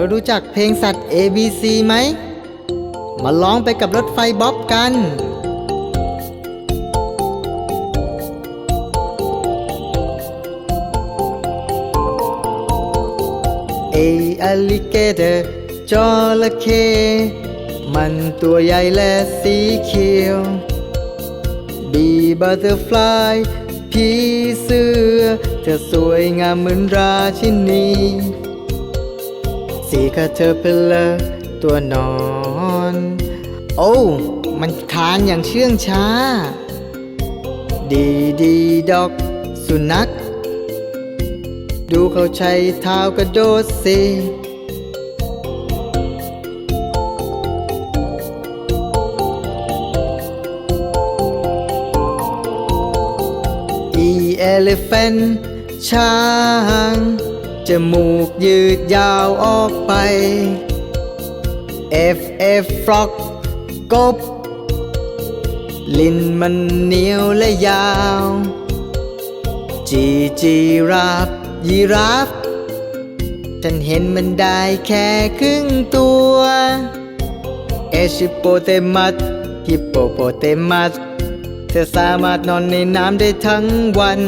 ธอรู้จักเพลงสัตว์ ABC ไหม มาร้องไปกับรถไฟบ๊อบกัน A alligator จระเข้มันตัวใหญ่และสีเขียว B butterfly ผีเสื้อ เธอสวยงามเหมือนราชินี สีคาเธอเพลอตัวนอน โอ้ มันคานอย่างเชื่องช้า ดีดีดอก สุนัข ดูเขาใช้เท้ากระโดดสิ E elephant ช้าง จมูกยืดยาวออกไป F F frog กบ ลิ้นมันเหนียวและยาว G G ราฟยีราฟฉันเห็นมันได้แค่ครึ่งตัว H ฮิปโปเตมัสฮิปโปโปเตมัสเธอสามารถนอนในน้ำได้ทั้งวัน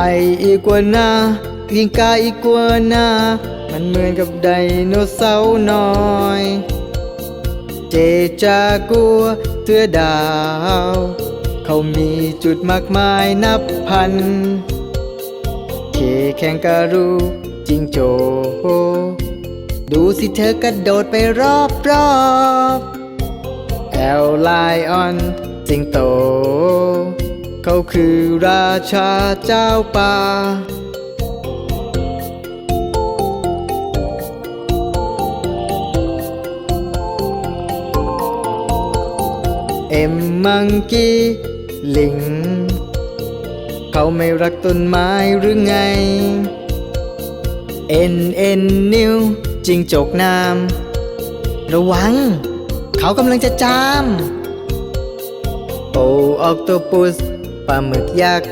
ไออีกัวนาวิงกาอีกัวนา มันเหมือนกับไดโนเสาร์น้อย เจจากัวเสือดาว เขามีจุดมากมายนับพัน เคแข่งการูจิงโจ ดูสิเธอกระโดดไปรอบรอบแอลไลออนจิงโต เขาคือราชาเจ้าป่า เอ็มมังกี้ลิง เขาไม่รักต้นไม้หรือไง เอ็นเอ็นนิวจิงจกน้ำระวัง เขากำลังจะจาม โอออกโตปุส ปลาหมึกยักษ์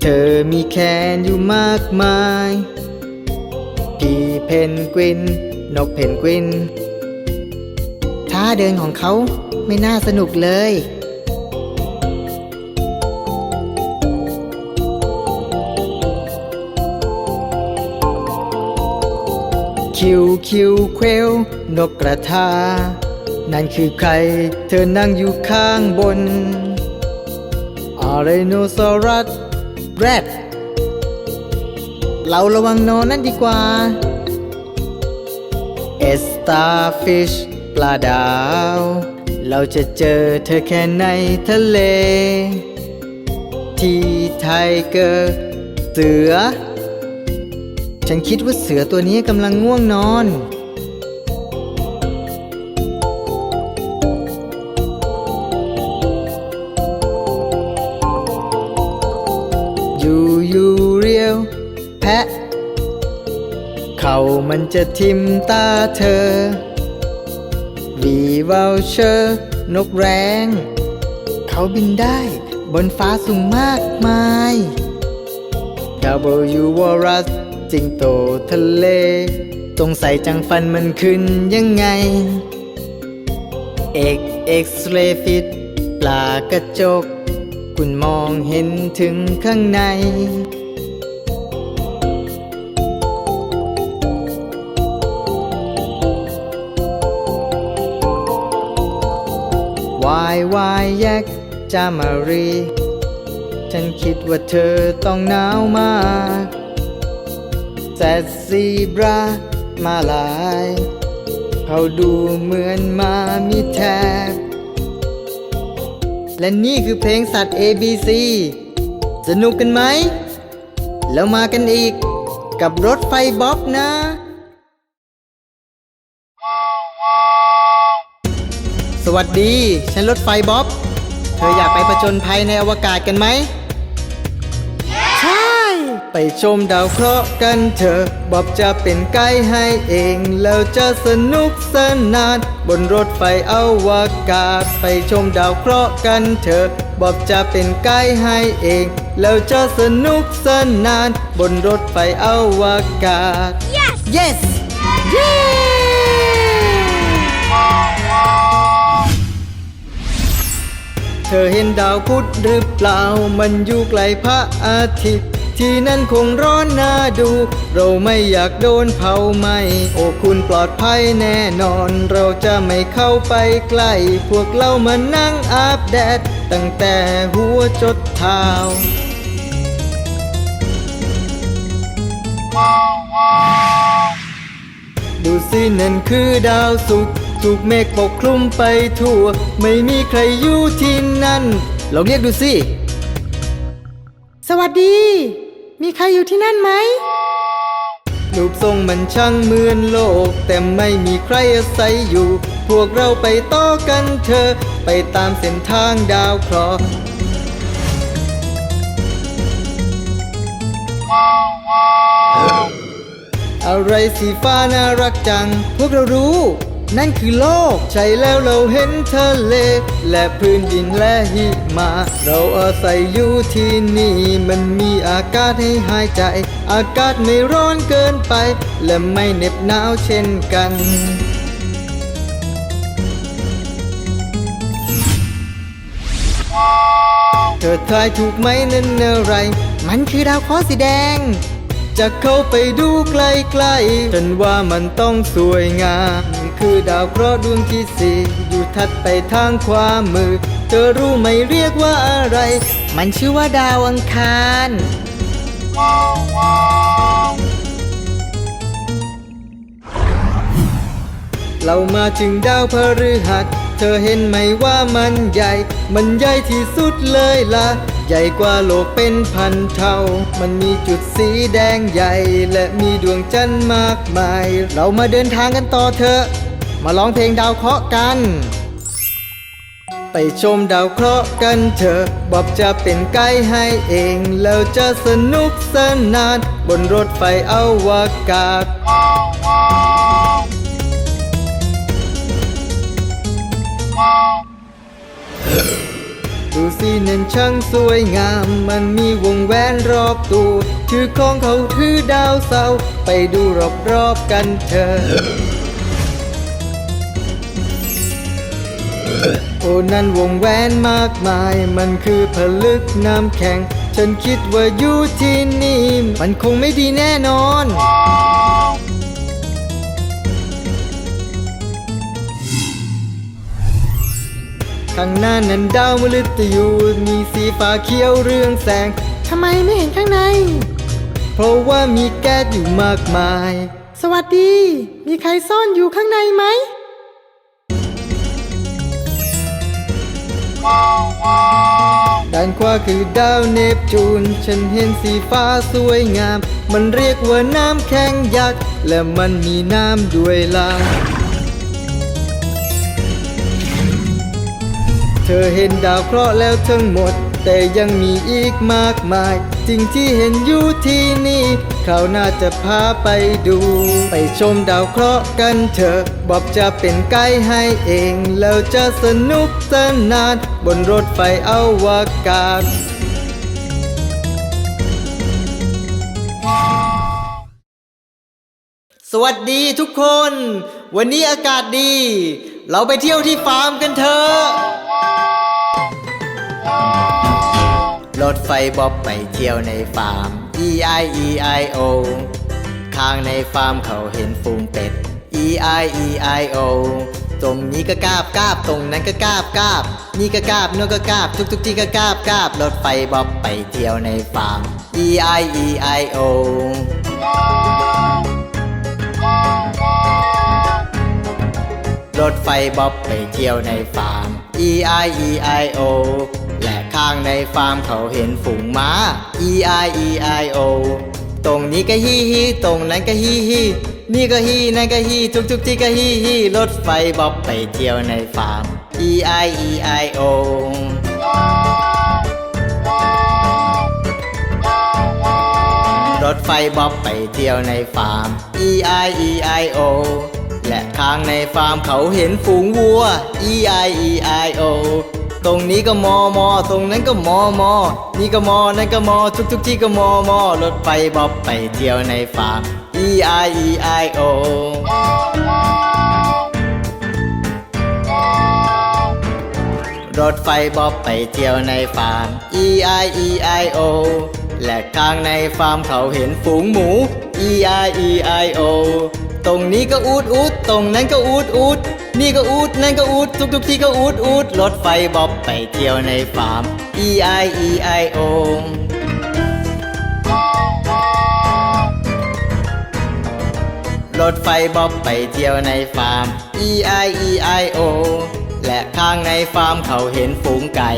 เธอมีแขนอยู่มากมาย พี่เพนกวิน นกเพนกวิน ท่าเดินของเขาไม่น่าสนุกเลยคิวคิวเควลนกกระทา นั่นคือใคร เธอนั่งอยู่ข้างบน ไรโนซอรัสแรดเราระวังโนนั่นดีกว่า เอสตาฟิชปลาดาว เราจะเจอเธอแค่ในทะเล ที่ไทเกอร์เสือ ฉันคิดว่าเสือตัวนี้กำลังง่วงนอน พะ เขามันจะทิมตาเธอ วีวาเชอร์นกแรง เขาบินได้บนฟ้าสูงมากมาย W วอรัสจิงโตทะเล ตรงใส่จังฟันมันขึ้นยังไงเอกเอ็กซ์เรฟิตปลากระจก คุณมองเห็นถึงข้างใน วายวายแยกจามารี ฉันคิดว่าเธอต้องหนาวมากแซดซีบรามาลาย เขาดูเหมือนมามีแทบ และนี่คือเพลงสัตว์ ABC สนุกกันไหม แล้วมากันอีกกับรถไฟบ๊อบนะ สวัสดี ฉันรถไฟบ๊อบ เธออยากไปผจญภัยในอวกาศกันไหม ใช่ไปไปชมดาวเคราะห์กันเถอะบอบจะเป็นไกด์ให้เอง แล้วจะสนุกสนานบนรถไฟอวกาศ ไปชมดาวเคราะห์กันเถอะบอบจะเป็นไกด์ให้เอง แล้วจะสนุกสนานบนรถไฟอวกาศ Yes! yes เเธอเห็นดาวพุธหรือเปล่า มันอยู่ไกลพระอาทิตย์ ที่นั่นคงร้อนน่าดู เราไม่อยากโดนเผาไหม โอ้คุณปลอดภัยแน่นอน เราจะไม่เข้าไปใกล้ พวกเรามานั่งอาบแดด ตั้งแต่หัวจดเท้าดูสินั่นคือดาวสุกร์ ถูกเมฆปกคลุมไปทั่ว ไม่มีใครอยู่ที่นั่น ลองเรียกดูสิ สวัสดี มีใครอยู่ที่นั่นไหม รูปทรงมันช่างเหมือนโลก แต่ไม่มีใครอาศัยอยู่ พวกเราไปต่อกันเถอะ ไปตามเส้นทางดาวเคราะห์อะไรสีฟ้าน่ารักจัง พวกเรารู้ นั่นคือโลกใช่แล้วเราเห็นทะเล และพื้นดินและหิมะเราอาศัยอยู่ที่นี่ มันมีอากาศให้หายใจ อากาศไม่ร้อนเกินไป และไม่เหน็บหนาวเช่นกันเธอทายถูกไหมนั่นอะไร มันคือดาวเคราะห์สีแดง จะเข้าไปดูใกล้ๆ ฉันว่ามันต้องสวยงาม คือดาวเคราะห์ดวงที่สี่อยู่ถัดไปทางขวามือ เธอรู้ไหมเรียกว่าอะไร มันชื่อว่าดาวอังคาร เรามาถึงดาวพฤหัส เธอเห็นไหมว่ามันใหญ่ มันใหญ่ที่สุดเลยล่ะ ใหญ่กว่าโลกเป็นพันเท่า มันมีจุดสีแดงใหญ่ และมีดวงจันทร์มากมาย เรามาเดินทางกันต่อเถอะ มาร้องเพลงดาวเคราะห์กัน ไปชมดาวเคราะห์กันเถอะ บอบจะเป็นไกด์ให้เอง แล้วจะสนุกสนานบนรถไฟอวกาศ ดูสินั่นช่างสวยงาม มันมีวงแหวนรอบตัวชื่อของเขาถือดาวเสาไปดูรอบๆกันเถอะโอ้นั่นวงแหวนมากมาย มันคือผลึกน้ำแข็ง ฉันคิดว่าอยู่ที่นี่ มันคงไม่ดีแน่นอน ข้างหน้านั้นดาวมฤตยูมีสีฟ้าเขียวเรืองแสง ทำไมไม่เห็นข้างใน เพราะว่ามีแก๊สอยู่มากมาย สวัสดี มีใครซ่อนอยู่ข้างในไหม ด้านขวาคือดาวเนปจูน ฉันเห็นสีฟ้าสวยงาม มันเรียกว่าน้ำแข็งยักษ์ และมันมีน้ำด้วยล่ะ เธอเห็นดาวเคราะห์แล้วทั้งหมด แต่ยังมีอีกมากมาย สิ่งที่เห็นอยู่ที่นี่คราวหน้าจะพาไปดู ไปชมดาวเคราะห์กันเถอะบอบจะเป็นไกด์ให้เอง แล้วจะสนุกสนาน บนรถไฟอวกาศสวัสดีทุกคน วันนี้อากาศดี เราไปเที่ยวที่ฟาร์มกันเถอะรถไฟบ๊อบไปเที่ยวในฟาร์ม E I E I O ข้างในฟาร์มเขาเห็นฟูงเป็ด E I E I O ตรงนี้ก็กาบกาบตรงนั้นก็กาบกาบนี่ก็กาบโน่นก็กาบทุกทุกที่ก็กาบกาบรถไฟบ๊อบไปเที่ยวในฟาร์ม E I E I O รถไฟบ๊อบไปเที่ยวในฟาร์ม E I E I O และข้างในฟาร์มเขาเห็นฝูงม้า E I E I O ตรงนี้ก็ฮีฮีตรงนั้นก็ฮีฮีนี่ก็ฮีนั่นก็ฮีทุกทุกที่ก็ฮีฮีรถไฟบ๊อบไปเที่ยวในฟาร์ม E I E I O รถไฟบ๊อบไปเที่ยวในฟาร์ม E I E I O และข้างในฟาร์มเขาเห็นฝูงวัว E I E I O ตรงนี้ก็มอมอตรงนั้นก็มอมอนี่ก็มอนั่นก็มอทุกทุกที่ก็มอมอรถไฟบ๊อบไปเที่ยวในฟาร์ม E I E I O รถไฟบ๊อบไปเที่ยวในฟาร์ม E I E I O และข้างในฟาร์มเขาเห็นฝูงหมู E I E I O ตรงนี้ก็อูดอูดตรงนั้นก็อูดอูดนี่ก็อูดนั่นก็อูดทุกทุกที่ก็อูดอูดรถไฟบ๊อบไปเที่ยวในฟาร์ม E I E I O รถไฟบ๊อบไปเที่ยวในฟาร์ม E I E I O และข้างในฟาร์มเขาเห็นฝูงไก่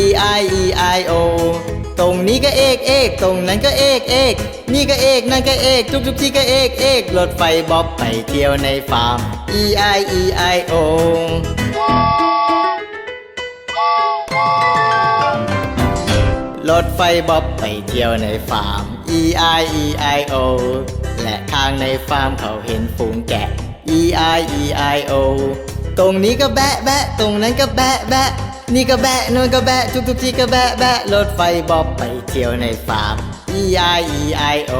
E I E I O ตรงนี้ก็เอกเอกตรงนั้นก็เอกเอกนี่ก็เอกนั่นก็เอกทุกทุกที่ก็เอกเอกรถไฟบ๊อบไปเที่ยวในฟาร์ม E I E I O รถไฟบ๊อบไปเที่ยวในฟาร์ม E I E I O และข้างในฟาร์มเขาเห็นฝูงแกะ E I E I O ตรงนี้ก็แบะแบะตรงนั้นก็แบะแบะ นี่ก็แบะโน่นก็แบะทุกทุกที่ก็แบะแบะรถไฟบ๊อบไปเที่ยวในฟาร์ม E I E I O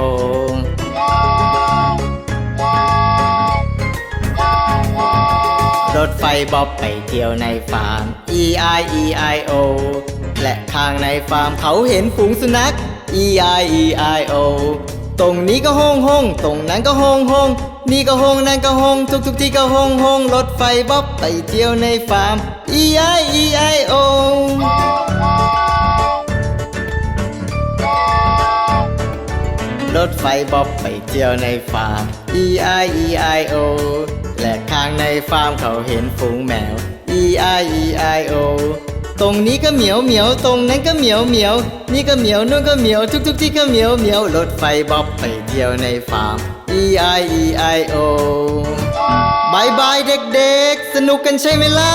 รถไฟบ๊อบไปเที่ยวในฟาร์ม E I E I O และข้างในฟาร์มเขาเห็นฝูงสุนัข E I E I O ตรงนี้ก็ห้องห้องตรงนั้นก็ห้องห้องนี่ก็ห้องนั่นก็ห้องทุกทุกที่ก็ห้องห้องรถไฟบ๊อบไปเที่ยวในฟาร์ม E I E I O รถไฟบ๊อบไปเที่ยวในฟาร์ม E I E I O และข้างในฟาร์มเขาเห็นฝูงแมว E I E I O ตรงนี้ก็เหมียวเหมียวตรงนั้นก็เหมียวเหมียวนี่ก็เหมียวนู่นก็เหมียวทุกทุกที่ก็เหมียวเหมียวรถไฟบ๊อบไปเที่ยวในฟาร์ม E I E I O บายบายเด็กๆ สนุกกันใช่ไหมล่ะ